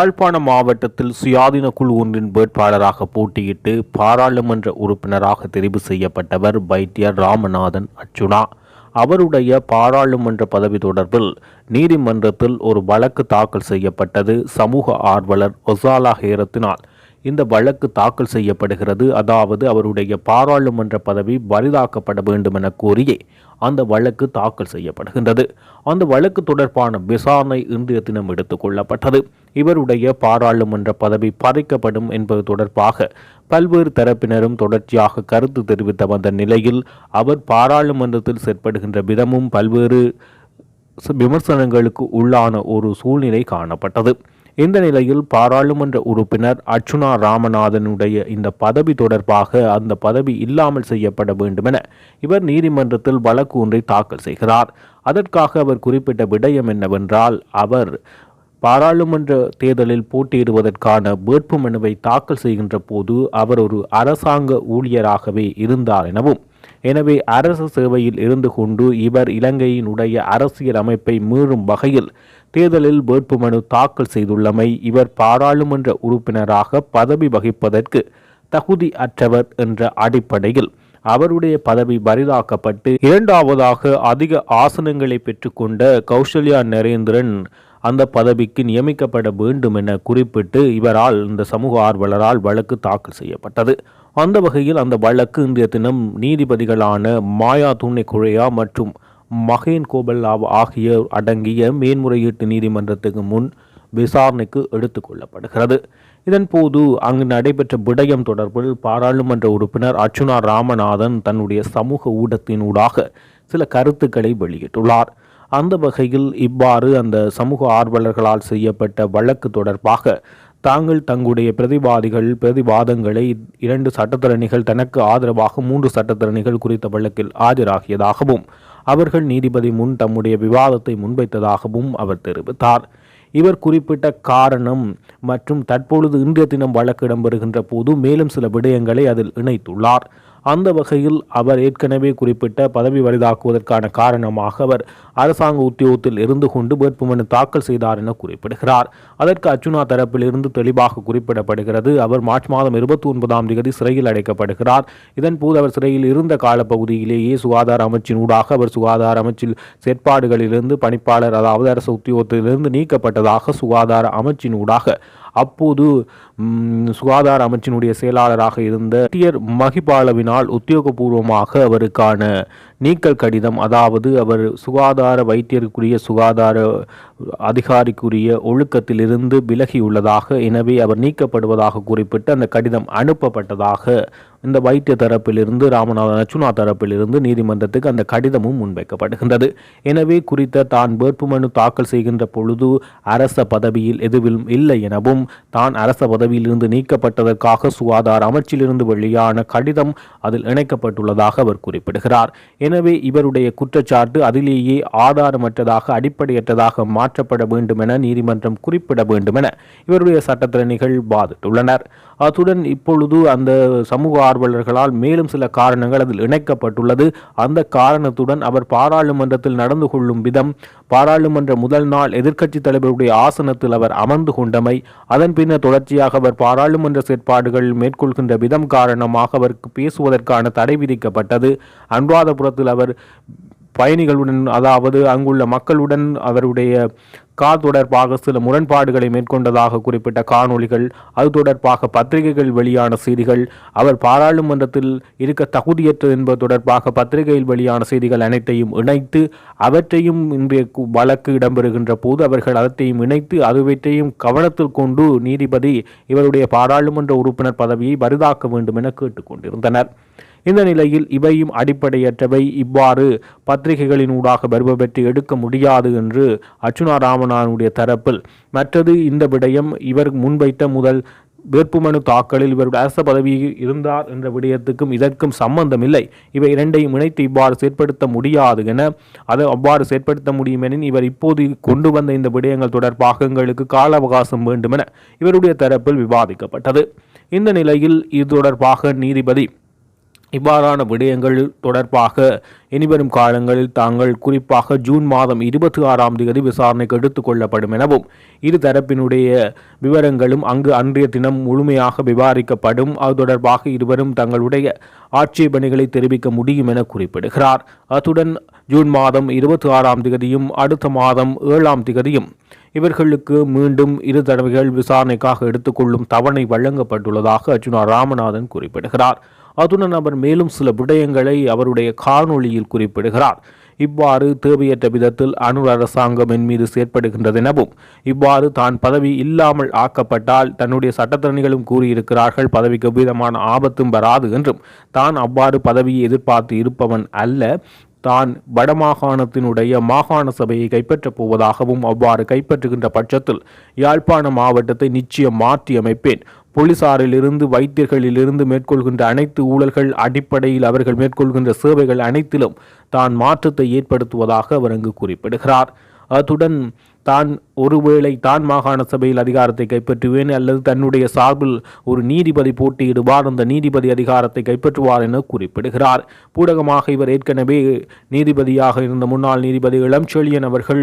யாழ்ப்பாண மாவட்டத்தில் சுயாதீன குழு ஒன்றின் வேட்பாளராக போட்டியிட்டு பாராளுமன்ற உறுப்பினராக தெரிவு செய்யப்பட்டவர் வைத்தியர் ராமநாதன் அர்ச்சுனா அவருடைய பாராளுமன்ற பதவி தொடர்பில் நீதிமன்றத்தில் ஒரு வழக்கு தாக்கல் செய்யப்பட்டது. சமூக ஆர்வலர் ஒசாலா ஹேரத்தினால். இந்த வழக்கு தாக்கல் செய்யப்படுகிறது. அதாவது அவருடைய பாராளுமன்ற பதவி பரிதாக்கப்பட வேண்டும் என கோரியே அந்த வழக்கு தாக்கல் செய்யப்படுகின்றது. அந்த வழக்கு தொடர்பான விசாரணை இன்றைய தினம் எடுத்துக் கொள்ளப்பட்டது. இவருடைய பாராளுமன்ற பதவி பறிக்கப்படும் என்பது தொடர்பாக பல்வேறு தரப்பினரும் தொடர்ச்சியாக கருத்து தெரிவித்த வந்த நிலையில் அவர் பாராளுமன்றத்தில் செயற்படுகின்ற விதமும் பல்வேறு விமர்சனங்களுக்கு உள்ளான ஒரு சூழ்நிலை காணப்பட்டது. இந்த நிலையில் பாராளுமன்ற உறுப்பினர் அர்ச்சுனா ராமநாதனுடைய இந்த பதவி தொடர்பாக அந்த பதவி இல்லாமல் செய்யப்பட வேண்டுமென இவர் நீதிமன்றத்தில் வழக்கு ஒன்றை தாக்கல் செய்கிறார். அதற்காக அவர் குறிப்பிட்ட விடயம் என்னவென்றால் அவர் பாராளுமன்ற தேர்தலில் போட்டியிடுவதற்கான வேட்பு மனுவை தாக்கல் செய்கின்ற போது அவர் ஒரு அரசாங்க ஊழியராகவே இருந்தார் எனவும் எனவே அரசு சேவையில் இருந்து கொண்டு இவர் இலங்கையினுடைய அரசியல் அமைப்பை மீறும் வகையில் தேர்தலில் வேட்புமனு தாக்கல் செய்துள்ளமை இவர் பாராளுமன்ற உறுப்பினராக பதவி வகிப்பதற்கு தகுதி அற்றவர் என்ற அடிப்படையில் அவருடைய பதவி பரிதாக்கப்பட்டு இரண்டாவதாக அதிக ஆசனங்களை பெற்றுக்கொண்ட கௌசல்யா நரேந்திரன் அந்த பதவிக்கு நியமிக்கப்பட வேண்டும் என குறிப்பிட்டு இவரால் இந்த சமூக ஆர்வலரால் வழக்கு தாக்கல் செய்யப்பட்டது. அந்த வகையில் அந்த வழக்கு இன்றைய தினம் நீதிபதிகளான மாயா துணை குழையா மற்றும் மகேன் கோபல் ஆகியோர் அடங்கிய மேன்முறையீட்டு நீதிமன்றத்துக்கு முன் விசாரணைக்கு எடுத்துக்கொள்ளப்படுகிறது இதன்போது அங்கு நடைபெற்ற விடயம் தொடர்பில் பாராளுமன்ற உறுப்பினர் அர்ச்சுனா ராமநாதன் தன்னுடைய சமூக ஊடகத்தினூடாக சில கருத்துக்களை வெளியிட்டுள்ளார். அந்த வகையில் இவ்வாறு அந்த சமூக ஆர்வலர்களால் செய்யப்பட்ட வழக்கு தொடர்பாக தாங்கள் தங்களுடைய பிரதிவாதிகள் பிரதிவாதங்களை இரண்டு சட்டத்தரணிகள் தனக்கு ஆதரவாக மூன்று சட்டத்தரணிகள் குறித்த வழக்கில் ஆஜராகியதாகவும் அவர்கள் நீதிபதி முன் தம்முடைய விவாதத்தை முன்வைத்ததாகவும் அவர் தெரிவித்தார். இவர் குறிப்பிட்ட காரணம் மற்றும் தற்பொழுது இன்றைய தினம் வழக்கு இடம்பெறுகின்ற போது மேலும் சில விடயங்களை அதில் இணைத்துள்ளார். அந்த வகையில் அவர் ஏற்கனவே குறிப்பிட்ட பதவி வரிதாக்குவதற்கான காரணமாக அவர் அரசாங்க உத்தியோகத்தில் இருந்து கொண்டு வேட்புமனு தாக்கல் செய்தார் என குறிப்பிடுகிறார். அதற்கு அர்ஜுனா தரப்பிலிருந்து தெளிவாக குறிப்பிடப்படுகிறது அவர் மார்ச் மாதம் இருபத்தி ஒன்பதாம் தேதி சிறையில் அடைக்கப்படுகிறார். இதன்போது அவர் சிறையில் இருந்த காலப்பகுதியிலேயே சுகாதார அமைச்சின் ஊடாக அவர் சுகாதார அமைச்சில் செயற்பாடுகளிலிருந்து பணிப்பாளர் அதாவது அரசு உத்தியோகத்திலிருந்து நீக்கப்பட்டதாக சுகாதார அமைச்சின் ஊடாக அப்போது சுகாதார அமைச்சினுடைய செயலாளராக இருந்த டியர் மகிபாலவினால் உத்தியோகபூர்வமாக அவருக்கான நீக்கல் கடிதம் அதாவது அவர் சுகாதார வைத்தியருக்குரிய சுகாதார அதிகாரிக்குரிய ஒழுக்கத்திலிருந்து விலகியுள்ளதாக எனவே அவர் நீக்கப்படுவதாக குறிப்பிட்டு அந்த கடிதம் அனுப்பப்பட்டதாக இந்த வைத்திய தரப்பிலிருந்து ராமநாதன் அச்சுனா தரப்பிலிருந்து நீதிமன்றத்துக்கு அந்த கடிதமும் முன்வைக்கப்படுகின்றது. எனவே குறித்த தான் வேட்புமனு தாக்கல் செய்கின்ற பொழுது அரச பதவியில் எதுவும் இல்லை எனவும் தான் அரச பதவியிலிருந்து நீக்கப்பட்டதற்காக சுகாதார அமைச்சிலிருந்து வெளியான கடிதம் அதில் இணைக்கப்பட்டுள்ளதாக அவர் குறிப்பிடுகிறார். எனவே இவருடைய குற்றச்சாட்டு அதிலேயே ஆதாரமற்றதாக அடிப்படையற்றதாக மாற்றப்பட வேண்டும் என நீதிமன்றம் குறிப்பிட வேண்டும் என இவருடைய சட்டத்திறனிகள் வாதிட்டுள்ளனர். அத்துடன் இப்பொழுது அந்த சமூக ஆர்வலர்களால் மேலும் சில காரணங்கள் அதில் இணைக்கப்பட்டுள்ளது. அந்த காரணத்துடன் அவர் பாராளுமன்றத்தில் நடந்து கொள்ளும் விதம் பாராளுமன்ற முதல் நாள் எதிர்க்கட்சி தலைவருடைய ஆசனத்தில் அவர் அமர்ந்து கொண்டமை அதன் பின்னர் தொடர்ச்சியாக அவர் பாராளுமன்ற செயற்பாடுகள் மேற்கொள்கின்ற விதம் காரணமாக அவருக்கு பேசுவதற்கான தடை விதிக்கப்பட்டது. அன்றாதபுரத்தில் அவர் பயணிகளுடன் அதாவது அங்குள்ள மக்களுடன் அவருடைய கார் தொடர்பாக சில முரண்பாடுகளை மேற்கொண்டதாக குறிப்பிட்ட காணொலிகள் அது தொடர்பாக பத்திரிகைகள் வெளியான செய்திகள் அவர் பாராளுமன்றத்தில் இருக்க தகுதியற்றது என்பது தொடர்பாக பத்திரிகையில் வெளியான செய்திகள் அனைத்தையும் இணைத்து அவற்றையும் இன்றைய வழக்கு இடம்பெறுகின்ற போது அவர்கள் அனைத்தையும் இணைத்து அதுவற்றையும் கவனத்தில் கொண்டு நீதிபதி இவருடைய பாராளுமன்ற உறுப்பினர் பதவியை பரிதாக்க வேண்டும் என கேட்டுக்கொண்டிருந்தனர். இந்த நிலையில் இவையும் அடிப்படையற்றவை. இவ்வாறு பத்திரிகைகளின் ஊடாக வருபவற்றை எடுக்க முடியாது என்று அர்ச்சுனா ராமநாதனுடைய தரப்பில் மற்றது இந்த விடயம் இவர் முன்வைத்த முதல் வேட்புமனு தாக்கலில் இவருடைய அரச பதவியில் இருந்தார் என்ற விடயத்துக்கும் இதற்கும் சம்பந்தம் இல்லை இவை இரண்டையும் இணைத்து இவ்வாறு செயற்படுத்த முடியாது என அதை அவ்வாறு செயற்படுத்த முடியும் எனின் இவர் இப்போது கொண்டு வந்த இந்த விடயங்கள் தொடர்பாக எங்களுக்கு கால அவகாசம் வேண்டுமென இவருடைய தரப்பில் விவாதிக்கப்பட்டது. இந்த நிலையில் இது தொடர்பாக நீதிபதி இவ்வாறான விடயங்கள் தொடர்பாக இனிவரும் காலங்களில் தாங்கள் குறிப்பாக ஜூன் மாதம் இருபத்தி ஆறாம் தேதி விசாரணைக்கு எடுத்துக் கொள்ளப்படும் எனவும் இரு தரப்பினுடைய விவரங்களும் அங்கு அன்றைய தினம் முழுமையாக விவாரிக்கப்படும். அது தொடர்பாக இருவரும் தங்களுடைய ஆட்சேபனைகளை தெரிவிக்க முடியும் என குறிப்பிடுகிறார். அத்துடன் ஜூன் மாதம் இருபத்தி ஆறாம் தேதியும் அடுத்த மாதம் ஏழாம் தேதியும் இவர்களுக்கு மீண்டும் இரு தடவைகள் விசாரணைக்காக எடுத்துக்கொள்ளும் தவணை வழங்கப்பட்டுள்ளதாக அர்ஜுனா ராமநாதன் குறிப்பிடுகிறார். அதுடன் அவர் மேலும் சில விடயங்களை அவருடைய காணொளியில் குறிப்பிடுகிறார். இவ்வாறு தேவையற்ற விதத்தில் அணு அரசாங்கம் என் மீது செயற்படுகின்றது எனவும் இவ்வாறு தான் பதவி இல்லாமல் ஆக்கப்பட்டால் தன்னுடைய சட்டத்தரணிகளும் கூறியிருக்கிறார்கள் பதவிக்கு விதமான ஆபத்தும் வராது என்றும் தான் அவ்வாறு பதவியை எதிர்பார்த்து இருப்பவன் அல்ல தான் வடமாகாணத்தினுடைய மாகாண சபையை கைப்பற்றப் போவதாகவும் அவ்வாறு கைப்பற்றுகின்ற பட்சத்தில் யாழ்ப்பாண மாவட்டத்தை நிச்சயம் மாற்றி அமைப்பேன் போலீசாரிலிருந்து வைத்தியர்களிலிருந்து மேற்கொள்கின்ற அனைத்து ஊழல்கள் அடிப்படையில் அவர்கள் மேற்கொள்கின்ற சேவைகள் அனைத்திலும் தான் மாற்றத்தை ஏற்படுத்துவதாக அவர் அங்கு குறிப்பிடுகிறார். அத்துடன் தான் ஒருவேளை தான் மாகாண சபையில் அதிகாரத்தை கைப்பற்றுவேன் அல்லது தன்னுடைய சார்பில் ஒரு நீதிபதி போட்டியிடுவார் அந்த நீதிபதி அதிகாரத்தை கைப்பற்றுவார் என குறிப்பிடுகிறார். பூடகமாக இவர் ஏற்கனவே நீதிபதியாக இருந்த முன்னாள் நீதிபதி இளம்செழியன் அவர்கள்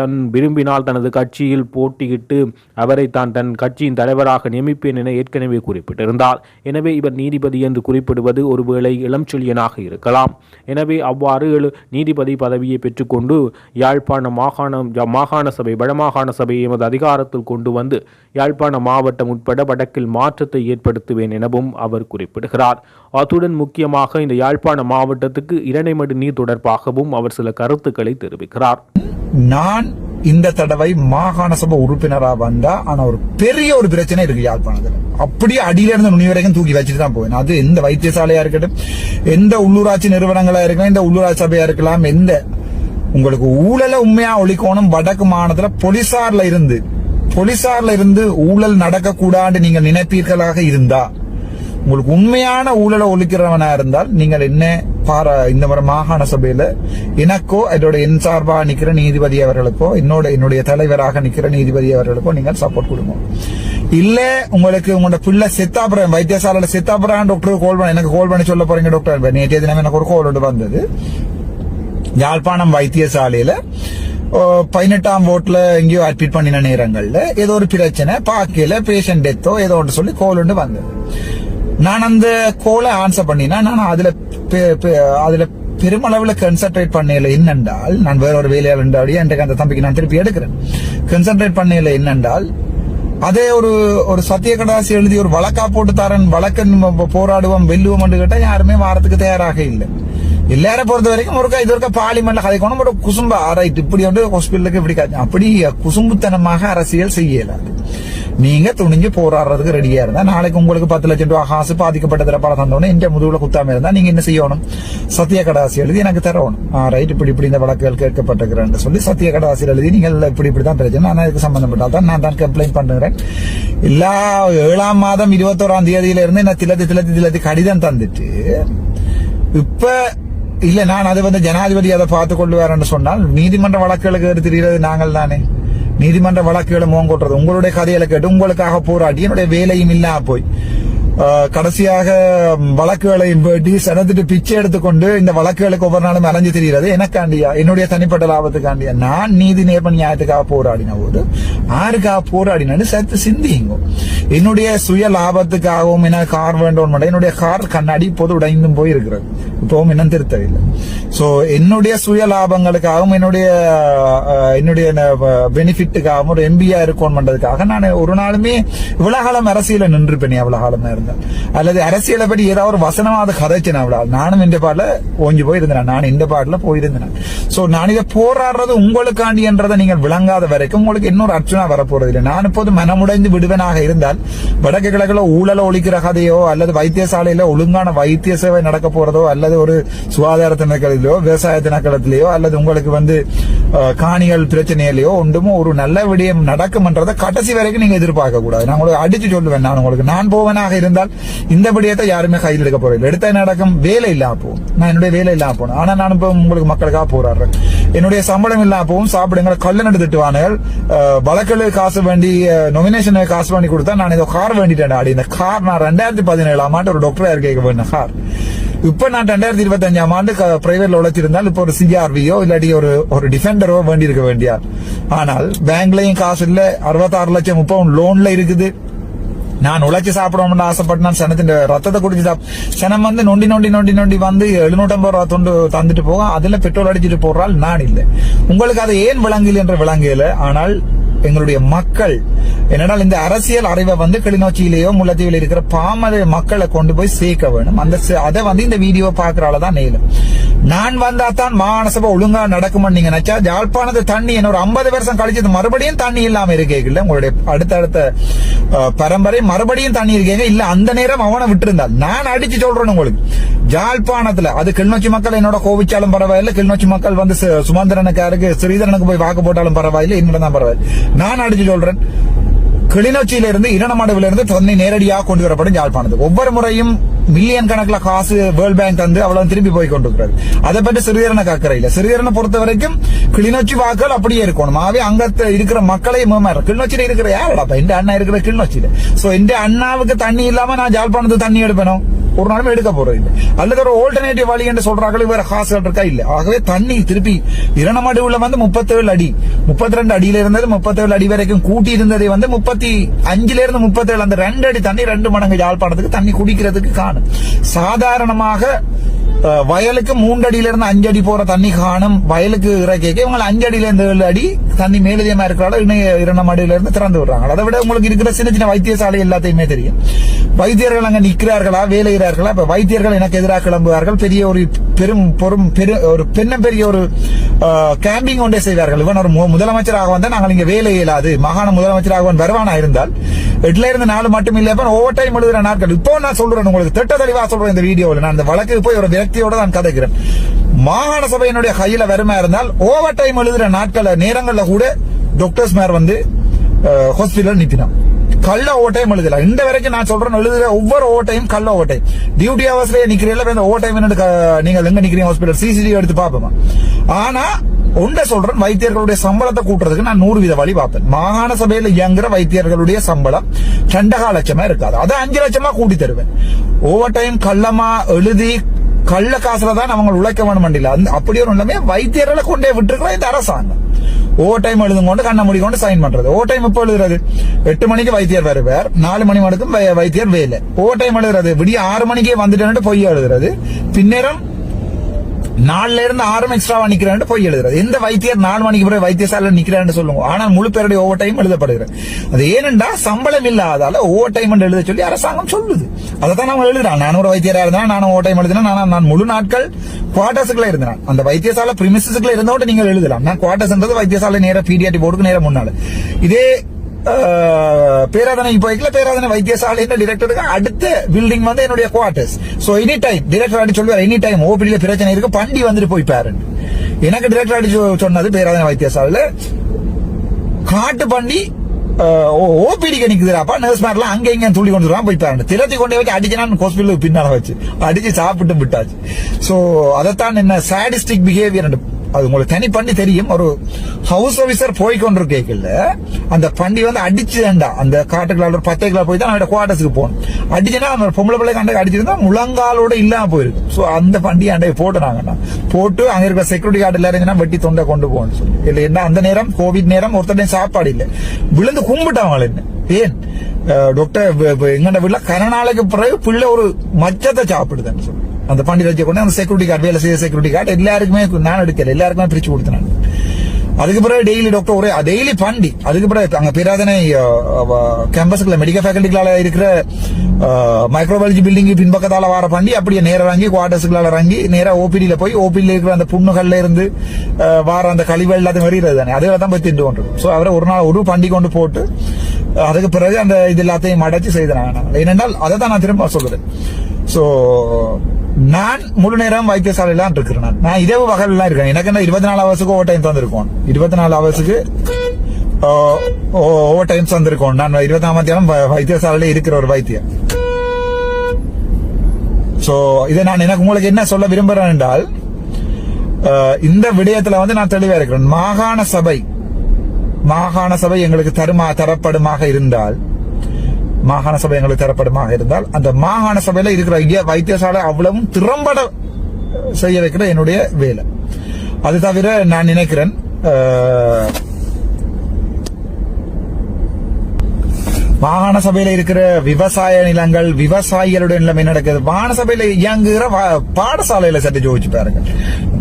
தன் விரும்பினால் தனது கட்சியில் போட்டியிட்டு அவரை தான் தன் கட்சியின் தலைவராக நியமிப்பேன் என ஏற்கனவே குறிப்பிட்டிருந்தார். எனவே இவர் நீதிபதி என்று குறிப்பிடுவது ஒருவேளை இளம்செழியனாக இருக்கலாம். எனவே அவ்வாறு நீதிபதி பதவியை பெற்றுக்கொண்டு யாழ்ப்பாண மாகாணம் மாகாண சபை வடமாகாண சபையை எமது அதிகாரத்தில் கொண்டு வந்து யாழ்ப்பாண மாவட்டம் உட்பட வடக்கில் மாற்றத்தை ஏற்படுத்துவேன் எனவும் அவர் குறிப்பிடுகிறார். அத்துடன் முக்கியமாக இந்த யாழ்ப்பாண மாவட்டத்துக்கு இரணைமடு நீர் தொடர்பாகவும் அவர் சில கருத்துக்களை தெரிவிக்கிறார். நான் இந்த தடவை மாகாண சபை உறுப்பினரா வந்தா ஆனா ஒரு பெரிய ஒரு பிரச்சனை இருக்கு யாழ்ப்பாணத்துல. அப்படியே அடியில இருந்த நுனி வரைக்கும் தூக்கி வச்சுட்டு தான் போவேன். அது எந்த வைத்தியசாலையா இருக்கட்டும் எந்த உள்ளூராட்சி நிறுவனங்களா இருக்கலாம் இந்த உள்ளூராட்சி சபையா இருக்கலாம் எந்த உங்களுக்கு ஊழல உண்மையா ஒழிக்கணும். வடக்கு மாநிலத்துல போலீசார்ல இருந்து போலீசார்ல இருந்து ஊழல் நடக்க கூடாது நீங்க நினைப்பீர்களாக இருந்தா உங்களுக்கு உண்மையான ஊழலை ஒழிக்கிறவனா இருந்தால் நீங்கள் என்ன பார இந்த வர மாகாண சபையில எனக்கோ அதோட என் சார்பாக நிக்கிற நீதிபதி அவர்களுக்கோ என்னோட என்னுடைய தலைவராக நிக்கிற நீதிபதி அவர்களுக்கோ நீங்கள் சப்போர்ட் கொடுங்க. இல்ல உங்களுக்கு உங்களோட பிள்ளை செத்தாபுரம் வைத்தியசாலையில செத்தாபுரம் டாக்டர் கால் பண்ண எனக்கு கால் பண்ணி சொல்ல போறீங்க டாக்டர் நேற்றைய தினம் எனக்கு ஒரு கால் ஒன்று வந்தது. யாழ்ப்பாணம் வைத்தியசாலையில பதினெட்டாம் ஓட்ல எங்கேயோ அட்மிட் பண்ணின நேரங்கள்ல ஏதோ ஒரு பிரச்சனை பாக்கையில பேஷண்ட் டெத்தோ ஏதோ ஒன்று சொல்லி கோலுண்டு வந்தது. நான் அந்த கோலை ஆன்சர் பண்ணினா நான் அதுல பெ- பெ- அதுல பெருமளவுல கன்சென்ட்ரேட் பண்ணல என்னென்றால் நான் வேற ஒரு வேலையால் இருந்தாடியே எனக்கு அந்த தம்பிக்கு நான் திருப்பி எடுக்கிறேன். கன்சென்ட்ரேட் பண்ணல என்னென்றால் அதே ஒரு ஒரு சத்திய கடாசி எழுதி ஒரு வழக்கா போட்டு தரேன் வழக்கன் போராடுவோம் வெல்லுவோம் கேட்டா யாருமே வாரத்துக்கு தயாராக இல்லை. எல்லாரும் பொறுத்த வரைக்கும் ஒருக்கா இது ஒருக்கா பார்லிமெண்ட்ல கதைக்கணும். பட் குசும்பா ஆராய்ட்டு இப்படி வந்து ஹாஸ்பிட்டலுக்கு இப்படி காய்ச்சி அப்படி குசும்புத்தனமாக அரசியல் செய்யலாது நீங்க துணிஞ்சு போராடுறதுக்கு ரெடியா இருந்தா நாளைக்கு உங்களுக்கு பத்து லட்சம் ரூபாய் காசு பாதிக்கப்பட்டதுல பல தந்தோடனே இந்த முதுகுல குத்தாம இருந்தா நீங்க என்ன செய்யணும்? சத்திய கடாசி எழுதி எனக்கு தரணும். ஆ ரைட் இப்படி இப்படி இந்த வழக்குகள் கேட்கப்பட்டிருக்கிறேன் சொல்லி சத்திய கடாசி எழுதி நீங்கள் இப்படி இப்படி தான் பிரச்சனை. நான் இதுக்கு சம்பந்தப்பட்டால் தான் நான் தான் கம்ப்ளைண்ட் பண்ணுறேன் எல்லா ஏழாம் மாதம் இருபத்தோராம் தேதியில இருந்து என்ன திலத்தி திலத்தி திலத்தி கடிதம் தந்துட்டு இப்ப இல்ல நான் அது வந்து ஜனாதிபதி அதை பார்த்து கொள்ளுவார்னு சொன்னால் நீதிமன்ற வழக்குகளுக்கு எடுத்துகிறது நாங்கள் தானே. நீதிமன்ற வழக்குகளை மோங்கொட்டுறது உங்களுடைய கதைகளை கேட்டு உங்களுக்காக போராடி என்னுடைய வேலையும் இல்லாம போய். கடைசியாக வழக்குகளை வெட்டி சனத்துட்டு பிச்சை எடுத்துக்கொண்டு இந்த வழக்குகளுக்கு ஒவ்வொரு நாளும் அலைஞ்சு தெரிகிறது எனக்காண்டியா? என்னுடைய தனிப்பட்ட லாபத்துக்காண்டியா? நான் நீதி நேர்ம நியாயத்துக்காக போராடின போது யாருக்காக போராடினு சேர்த்து சிந்திங்க. என்னுடைய சுய லாபத்துக்காகவும் என்ன கார் வேண்டும் என்னுடைய கார் கண்ணாடி இப்போது உடைந்தும் போய் இருக்கிறது இப்பவும் இன்னும் திருத்தவில்லை. சோ என்னுடைய சுய லாபங்களுக்காகவும் என்னுடைய என்னுடைய பெனிஃபிட்டுக்காகவும் ஒரு எம்பியா இருக்கணும் பண்றதுக்காக நான் ஒரு நாளுமே இவ்வளவு காலம் அரசியல நின்றுப்பேன் எவ்வளவு காலம் இருந்தேன் அல்லது அரசியலை பற்றி ஏதாவது ஒரு வசனமாவது கதைச்சேன் அவளால் நானும் இந்த பாடல ஓஞ்சி போயிருந்தேன் நான் இந்த பாடல போயிருந்தேன் சோ நான் இதை போராடுறது உங்களுக்காண்டி என்றதை நீங்கள் விளங்காத வரைக்கும் உங்களுக்கு இன்னொரு அர்ச்சனா வரப்போறது இல்லை நான் இப்போது மனமுடைந்து விடுவனாக இருந்தால் வடக்கு கிழக்குல ஊழல ஒழிக்கிற கதையோ அல்லது வைத்தியசாலையில ஒழுங்கான வைத்திய சேவை நடக்க போறதோ அல்லது ஒரு சுகாதார திணைக்களத்திலேயோ விவசாய திணைக்களத்திலேயோ அல்லது உங்களுக்கு வந்து காணிகள் பிரச்சனையிலேயோ ஒன்றுமோ ஒரு நல்ல விடயம் நடக்கும்ன்றதை கடைசி வரைக்கும் நீங்க எதிர்பார்க்க கூடாது நான் உங்களுக்கு அடிச்சு சொல்லுவேன் நான் உங்களுக்கு நான் போவனாக இருந்தால் இந்த விடயத்தை யாருமே கையில் எடுக்க போறதில்லை. எடுத்த நடக்கும்? வேலை இல்லாம போகும். நான் என்னுடைய வேலை இல்லாம போனேன். ஆனா நான் இப்போ உங்களுக்கு மக்களுக்காக போராடுறேன். என்னுடைய சம்பளம் இல்லாம போகும். சாப்பிடுங்க கல்ல நடு திட்டுவானுகள். அஹ், காசு வேண்டி நொமினேஷன் காசு பண்ணி கொடுத்தா நான் ஏதோ கார் வேண்டிட்டேன் அடி இந்த கார் நான் ரெண்டாயிரத்தி பதினேழாம் ஆண்டு ஒரு டாக்டரா இருக்க வேண்டிய கார். இப்ப நான் ரெண்டாயிரத்தி இருபத்தி அஞ்சாம் ஆண்டு பிரைவேட்ல உழைச்சிருந்தால் இப்ப ஒரு சிஆர்பியோ இல்லாட்டி ஒரு ஒரு டிஃபெண்டரோ வேண்டி இருக்க வேண்டியார். ஆனால் பேங்க்லயும் காசு இல்ல. அறுபத்தாறு லட்சம் முப்பது லோன்ல இருக்குது. நான் உழைச்சி சாப்பிடணும்னு ஆசைப்பட்டு நான் சனத்தின் ரத்தத்தை குடிச்சு சாப் சனம் வந்து நொண்டி நொண்டி நொண்டி நொண்டி வந்து எழுநூற்றம்பது ரூபா தொண்டு தந்துட்டு போக அதுல பெட்ரோல் அடிச்சிட்டு போறால் நான் இல்லை. உங்களுக்கு அது ஏன் விளங்கல என்று விளங்கல. ஆனால் எங்களுடைய மக்கள் என்னடால் இந்த அரசியல் அறிவை வந்து கிளிநொச்சியிலேயோ முல்லத்தீவில் இருக்கிற பாமர மக்களை கொண்டு போய் சேர்க்க வேணும். அந்த சே- அதை வந்து இந்த வீடியோ பாக்குறால தான் நேலும் நான் வந்தா தான் மாகாண சபை ஒழுங்கா நடக்கும்னு நீங்க நினைச்சா ஜாழ்ப்பாணத்து தண்ணி என்ன ஒரு ஐம்பது வருஷம் கழிச்சது மறுபடியும் தண்ணி இல்லாம இருக்கேங்கல்ல உங்களுடைய அடுத்தடுத்த பரம்பரை மறுபடியும் தண்ணி இருக்கேங்க. இல்ல அந்த நேரம் அவனை விட்டிருந்தால். நான் அடிச்சு சொல்றேன் உங்களுக்கு. ஜாழ்ப்பாணத்துல அது கிளிநொச்சி மக்கள் என்னோட கோவிச்சாலும் பரவாயில்ல. கிளிநொச்சி மக்கள் வந்து சுமந்திரனுக்காருக்கு ஸ்ரீதரனுக்கு போய் வாக்கு போட்டாலும் பரவாயில்ல. என்னோட தான் பரவாயில்ல. நான் அடிச்சு சொல்றேன். கிளிநொச்சியிலிருந்து இருந்து தொன்னை நேரடியாக கொண்டு வரப்படும் யாழ்ப்பாணத்துக்கு. ஒவ்வொரு முறையும் மில்லியன் கணக்கில் காசு வேர்ல்ட் பேங்க் தந்து அவ்வளவு திரும்பி போய் கொண்டிருக்கிறது. அதை பற்றி சிறிதரனை கக்கறை இல்ல சிறிதரனை பொறுத்த வரைக்கும் கிளிநொச்சி வாக்குகள் அப்படியே இருக்கணும். ஆவே அங்க இருக்கிற மக்களையும் மேமாற கிளிநொச்சியில இருக்கிற யாரடாப்பா எந்த அண்ணா இருக்கிற கிளிநொச்சியில. சோ எந்த அண்ணாவுக்கு தண்ணி இல்லாம நான் ஜாழ்ப்பாணத்து தண்ணி எடுப்பேனும் ஒரு நாளும் எடுக்க போறது இல்லை அல்லது ஒரு ஆல்டர்னேட்டிவ் வழி என்று சொல்றாங்களே வேற ஹாஸ்டல் இருக்கா இல்ல. ஆகவே தண்ணி திருப்பி இரணமடுவுல வந்து முப்பத்தேழு அடி முப்பத்தி ரெண்டு அடியில இருந்தது முப்பத்தேழு அடி வரைக்கும் கூட்டி இருந்ததை வந்து முப்பத்தி அஞ்சுல இருந்து முப்பத்தேழு அந்த ரெண்டு அடி தண்ணி ரெண்டு மடங்கு யாழ்ப்பாணத்துக்கு தண்ணி குடிக்கிறதுக்கு காணும். சாதாரணமாக வயலுக்கு மூன்றடியில இருந்து அஞ்சு அடி போற தண்ணி காணும் வயலுக்கு இறக்கிக்க இவங்க அஞ்சு அடியில இருந்து ஏழு அடி தண்ணி மேலதியமா இருக்கிறால இணைய இரண்டாம் அடியில இருந்து திறந்து விடுறாங்க. அதை விட உங்களுக்கு இருக்கிற சின்ன சின்ன வைத்தியசாலை எல்லாத்தையுமே தெரியும். வைத்தியர்கள் அங்க நிக்கிறார்களா வேலைகிறார்களா இப்ப வைத்தியர்கள் எனக்கு எதிராக கிளம்புவார்கள். பெரிய ஒரு பெரும் பொறும் பெரு ஒரு பெண்ணம் பெரிய ஒரு கேம்பிங் ஒன்றே செய்வார்கள். இவன் ஒரு மு- முதலமைச்சராக வந்தா நாங்கள் இங்க வேலை இயலாது. மாகாண முதலமைச்சராக வருவானா இருந்தால் எட்டுல இருந்து நாலு மட்டும் இல்லை ஓவர் டைம் எழுதுற நாட்கள். இப்போ நான் சொல்றேன் உங்களுக்கு திட்ட தெளிவா சொல்றேன் இந்த வீடியோவில் நான் இந்த வழக்கு போய் ஒரு விரக்தியோட நான் கதைக்கிறேன். மாகாண சபையினுடைய கையில வருமா இருந்தால் ஓவர் டைம் எழுதுற நாட்கள நேரங்கள்ல கூட டாக்டர்ஸ் மேர் வந்து ஹாஸ்பிட்டல் நிப்பினான் கள்ள ஓவர் டைம் எழுதல. இந்த வரைக்கும் நான் சொல்றேன் எழுதுற ஒவ்வொரு ஓவர் டைம் கள்ள ஓவர் டைம் டியூட்டி ஹவர்ஸ்லயே நிக்கிறீங்களா இந்த ஓவர் டைம் நீங்க எங்க நிக்கிறீங்க ஹாஸ்பிட்டல் சிசிடிவி எடுத்து பாப்போமா ஆனா ஒன்றை சொல்றேன் வைத்தியர்களுடைய சம்பளத்தை கூட்டுறதுக்கு நான் நூறு வீத வழி பார்ப்பேன். மாகாண சபையில இயங்குற வைத்தியர்களுடைய சம்பளம் ரெண்டகா லட்சமா இருக்காது. அதை அஞ்சு லட்சமா கூட்டி தருவேன். ஓவர் டைம் கள்ளமா எழுதி கள்ள காசுல தான் அவங்க உழைக்க வேணும் அந்த அப்படி ஒரு நிலைமை வைத்தியர்களை கொண்டே விட்டுருக்கலாம் இந்த அரசாங்கம். ஓவர் டைம் எழுதும் கொண்டு கண்ணை மூடி கொண்டு சைன் பண்றது. ஓவர் டைம் எப்போ எழுதுறது? எட்டு மணிக்கு வைத்தியர் வருவார். நாலு மணி மணிக்கும் வை- வைத்தியர் வேலை. ஓவர் டைம் எழுதுறது. விடிய ஆறு மணிக்கே வந்துட்டேன்னு பொய் எழுதுறது. பின்னேரம் நாலுல இருந்து ஆறு எக்ஸ்ட்ராவா நிக்கிறேன் போய் எழுதுறது. எந்த வைத்தியர் நாலு மணிக்கு பிறகு வைத்தியசாலையில் நிக்கிறான்னு சொல்லுங்க. ஆனால் முழு பேருடைய ஓவர் டைம் எழுதப்படுகிறது. அது ஏனென்றா சம்பளம் இல்லாதால ஓவர் டைம் எழுத சொல்லி அரசாங்கம் சொல்லுது. அதை தான் அவங்க எழுதுறான். நான் ஒரு வைத்தியரா இருந்தா நானும் ஓவர் டைம் எழுதினா நான் நான் முழு நாட்கள் குவார்டர்ஸுக்குள்ள இருந்தேன் அந்த வைத்தியசாலை பிரிமிசஸ்க்குள்ள இருந்தோட நீங்கள் எழுதலாம். நான் குவார்டர்ஸ்ன்றது வைத்தியசாலை நேரம் பிடிஆர்டி போர்டுக்கு நேரம் முன்னாள் இதே பேராதனைக்கு போயிக்கல போய்க்கல பேராதனை வைத்தியசாலையின் டிரெக்டருக்கு அடுத்த பில்டிங் வந்து என்னுடைய quarters so any time director அடி சொல்லுவார் எனி டைம் ஓபிடியில பிரச்சனை இருக்கு பண்டி வந்துட்டு போய் பாருங்க எனக்கு டிரெக்டர் அடி சொன்னது பேராதனை வைத்தியசாலையில காட்டு பண்ணி ஓபிடிக்கு நிக்குதுடாப்பா நர்ஸ் மேட்லாம் அங்க இங்க துள்ளி கொண்டு வரலாம் போய் பாருங்க திரத்தி கொண்டு வச்சு அடிச்சுனா ஹாஸ்பிட்டலுக்கு பின்னால வச்சு. அடிச்சு சாப்பிட்டு விட்டாச்சு. சோ அதைத்தான் என்ன சாடிஸ்டிக் பிஹேவியர் அது உங்களுக்கு தனி பண்ணி தெரியும். ஒரு ஹவுஸ் ஆபீசர் போய் கொண்டிருக்கல அந்த பண்டி வந்து அடிச்சு அடிச்சுதான்டா. அந்த காட்டுக்குள்ள ஒரு பத்து கிலோ போய் தான் அவட குவார்டர்ஸுக்கு போகணும். அடிச்சுன்னா அந்த பொம்பளை பிள்ளை கண்டக்கு அடிச்சிருந்தா முழங்காலோட இல்லாம போயிருக்கு. சோ அந்த பண்டி அண்டை போட்டுனாங்கண்ணா போட்டு அங்க இருக்கிற செக்யூரிட்டி கார்டு எல்லாரும் வெட்டி தொண்டை கொண்டு போகணும்னு சொல்லி. இல்ல என்ன அந்த நேரம் கோவிட் நேரம் ஒருத்தடையும் சாப்பாடு இல்ல. விழுந்து கும்பிட்டாங்க என்ன? ஏன்? டாக்டர் வ- வ- எங்கட வீட்டுல பிறகு பிள்ளை ஒரு மச்சத்தை சாப்பிடுதுன்னு சொல்லி. அந்த பண்டிகை கொண்டு அந்த செக்யூரிட்டி கார்டு வேலை செய்ய செக்யூரிட்டி கார்டு எல்லாருக்குமே நான் எடுக்கல. எல்லாருக்குமே பிரிச்சு கொடுத்தேன் அதுக்கு பிறகு டெய்லி டாக்டர் ஒரே டெய்லி பாண்டி. அதுக்கு பிறகு அங்க பேராதனை கேம்பஸ்க்குள்ள மெடிக்கல் ஃபேக்கல்டிகளால இருக்கிற மைக்ரோபாலஜி பில்டிங் பின்பக்கத்தால வர பண்டி. அப்படியே நேரம் இறங்கி குவார்டர்ஸுக்குள்ள இறங்கி நேராக ஓபிடியில போய் ஓபிடியில இருக்கிற அந்த புண்ணுகள்ல இருந்து வார அந்த கழிவு எல்லாத்தையும் வருகிறது தானே. அதுல தான் போய் திண்டு கொண்டு சோ அவரை ஒரு நாள் ஒரு பண்டி கொண்டு போட்டு அதுக்கு பிறகு அந்த இது எல்லாத்தையும் அடைச்சு செய்தாங்க ஏனென்றால் அதை தான் நான் திரும்ப சொல்லுறேன் சோ நான் முழு நேரம் வைத்தியசாலையில தான் இருக்கிறேன் நான். நான் வகையில் பகல்லாம் இருக்கேன். எனக்கு என்ன இருபத்தி நாலு ஹவர்ஸுக்கு ஓவர் டைம் தந்திருக்கோம் இருபத்தி நாலு ஹவர்ஸுக்கு ஓவர் டைம் தந்திருக்கோம். நான் இருபத்தி நாலாம் தேதி வைத்தியசாலையில இருக்கிற ஒரு வைத்தியம் சோ இதை நான் எனக்கு உங்களுக்கு என்ன சொல்ல விரும்புறேன் என்றால் இந்த விடயத்துல வந்து நான் தெளிவா இருக்கிறேன். மாகாண சபை மாகாண சபை எங்களுக்கு தருமா தரப்படுமாக இருந்தால் மாகாண சபை எங்களுக்கு தரப்படுமா இருந்தால் அந்த மாகாண சபையில இருக்கிற வைத்தியசாலை அவ்வளவும் திறம்பட செய்ய வைக்கிற என்னுடைய வேலை. அது தவிர நான் நினைக்கிறேன் மாகாண சபையில இருக்கிற விவசாய நிலங்கள் விவசாயிகளுடைய நிலைமை நடக்குது? மாகாண சபையில இயங்குகிற பாடசாலையில சற்று ஜோதிச்சு பாருங்க.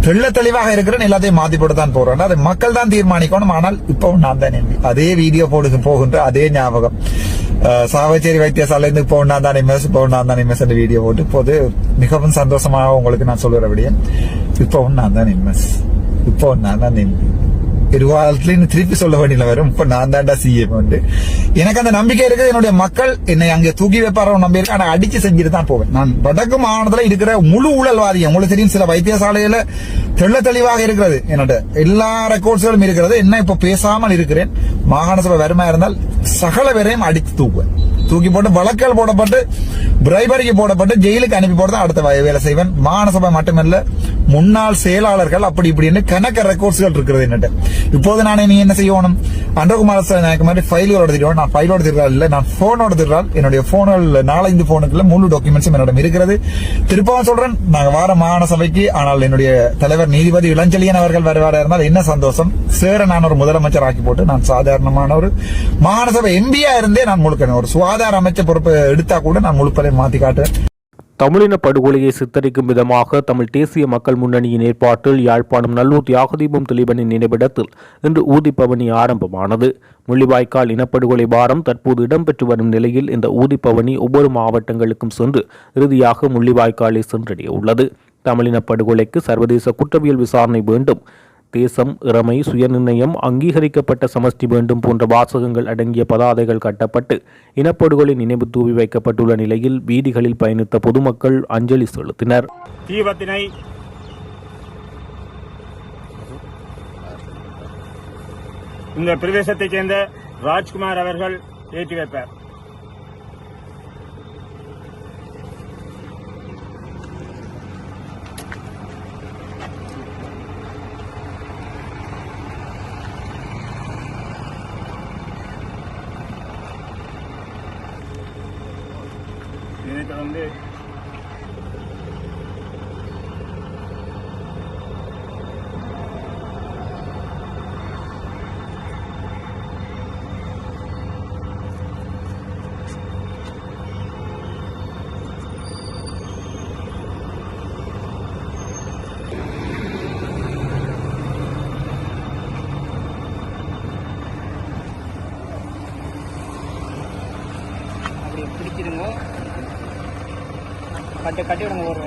தெள்ள தெளிவாக இருக்கிற எல்லாத்தையும் மாத்தி போட்டு தான் போறோம் அது மக்கள் தான் தீர்மானிக்கணும். ஆனால் இப்போ நான் தான் எம்பி அதே வீடியோ போடு போகின்ற அதே ஞாபகம். சாவச்சேரி வைத்தியசாலை இருந்து இப்போ நான் தான் எம்எஸ் இப்போ நான் தான் எம்எஸ் என்ற வீடியோ போட்டு போது மிகவும் சந்தோஷமாக உங்களுக்கு நான் சொல்லுற விடியன் இப்போ நான் தான் எம்எஸ் இப்போ நான் தான் எம்பி ஒரு இன்னும் திருப்பி சொல்ல வேண்டியில வரும். இப்ப நான் தான்டா சிஏ வந்து. எனக்கு அந்த நம்பிக்கை இருக்கு என்னுடைய மக்கள் என்னை அங்க தூக்கி வைப்பாரோ நம்பி இருக்கு ஆனா அடிச்சு செஞ்சுட்டு தான் போவேன். நான் வடக்கு மாகாணத்துல இருக்கிற முழு ஊழல்வாதி உங்களுக்கு தெரியும் சில வைத்தியசாலையில தெள்ள தெளிவாக இருக்கிறது. என்னோட எல்லா ரெக்கார்ட்ஸ்களும் இருக்கிறது. என்ன இப்ப பேசாமல் இருக்கிறேன்? மாகாண சபை வருமா இருந்தால் சகல பேரையும் அடித்து தூக்குவேன். தூக்கி போட்டு வழக்கல் போடப்பட்டு பிரைபரிக்கு போடப்பட்டு ஜெயிலுக்கு அனுப்பி போட்டு தான் அடுத்த வேலை செய்வேன். மாநசபை மட்டுமல்ல முன்னாள் செயலாளர்கள் அப்படி இப்படின்னு கணக்க ரெக்கார்ட்ஸ்கள் இருக்கிறது என்னட்டு. இப்போது நான் நீ என்ன செய்யணும்? அன்றகுமார் சார் எனக்கு மாதிரி ஃபைலோட திருவாள் நான் ஃபைலோட திருவாள் இல்லை நான் போனோட திருவாள் என்னுடைய போனில் நாலஞ்சு போனுக்குள்ள முழு டாக்குமெண்ட்ஸும் என்னிடம் இருக்கிறது. திருப்பவும் சொல்றேன் நாங்கள் வார மாநசபைக்கு ஆனால் என்னுடைய தலைவர் நீதிபதி இளஞ்செழியன் அவர்கள் வருவாரா இருந்தால் என்ன சந்தோஷம்? சேர நான் ஒரு முதலமைச்சர் ஆக்கி போட்டு நான் சாதாரணமான ஒரு மாநசபை எம்பியா இருந்தே நான் முழுக்கணும். ஒரு சுகாதார அமைச்சர் பொறுப்பு எடுத்தா கூட நான் முழுப்பதை மாத்தி காட்டுவேன் தமிழின படுகொலையை சித்தரிக்கும் விதமாக தமிழ் தேசிய மக்கள் முன்னணியின் ஏற்பாட்டில் யாழ்ப்பாணம் நல்லூர் தியாகதீபம் திலீபனின் நினைவிடத்தில் இன்று ஊதிப்பவனி ஆரம்பமானது. முள்ளிவாய்க்கால் இனப்படுகொலை வாரம் தற்போது இடம்பெற்று வரும் நிலையில் இந்த ஊதிப்பவனி ஒவ்வொரு மாவட்டங்களுக்கும் சென்று இறுதியாக முள்ளிவாய்க்காலை சென்றடைய உள்ளது தமிழின படுகொலைக்கு சர்வதேச குற்றவியல் விசாரணை வேண்டும். தேசம் இறமை சுயநிர்ணயம் அங்கீகரிக்கப்பட்ட சமஷ்டி வேண்டும் போன்ற வாசகங்கள் அடங்கிய பதாதைகள் கட்டப்பட்டு இனப்படுகொலை நினைவு தூவி வைக்கப்பட்டுள்ள நிலையில் வீதிகளில் பயணித்த பொதுமக்கள் அஞ்சலி செலுத்தினர். தீபத்தினை இந்த பிரதேசத்தைச் சேர்ந்த ராஜ்குமார் அவர்கள் ஏற்றி வைப்பார். கட்டு கட்டி விடுங்க ஒரு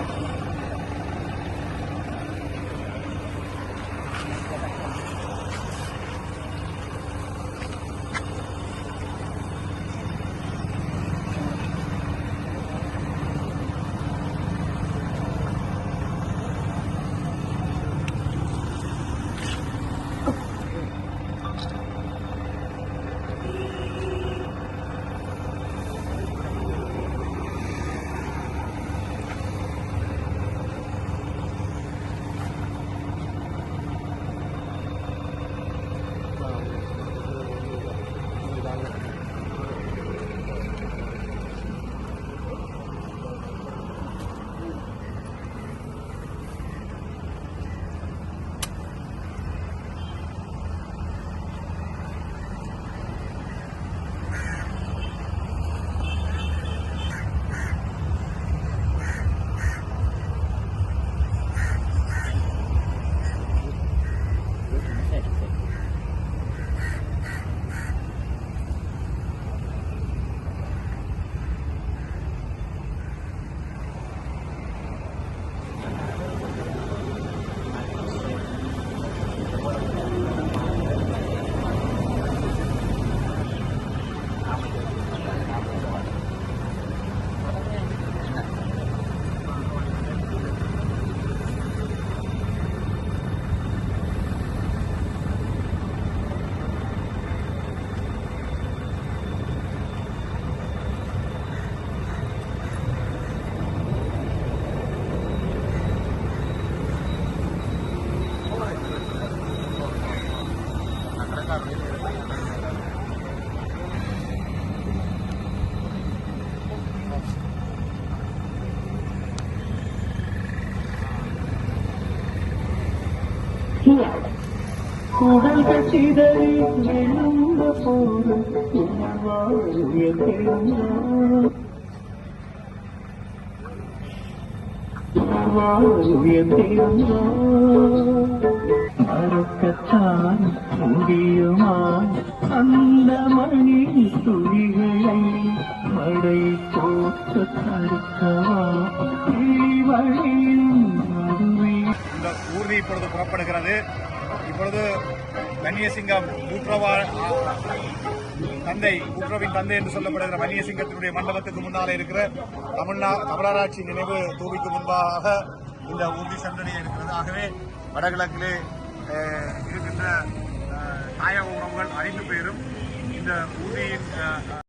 சிதறி எழுந்த போது மறக்கத்தான் முடியுமா அந்த மணி துளிகளை மழை போட்டு தடுக்கவா இந்த ஊர்தி இப்பொழுது புறப்படுகிறது. இப்பொழுது வன்னியசிங்கம் ஊற்றவா தந்தை ஊற்றவின் தந்தை என்று சொல்லப்படுகிற வன்னியசிங்கத்தினுடைய மண்டபத்துக்கு முன்னால் இருக்கிற தமிழ்நா தமிழராட்சி நினைவு தூவிக்கு முன்பாக இந்த ஊர்தி சென்றடைய இருக்கிறது. ஆகவே வடகிழக்கிலே இருக்கின்ற தாயக உறவுகள் ஐந்து பேரும் இந்த ஊர்தியின்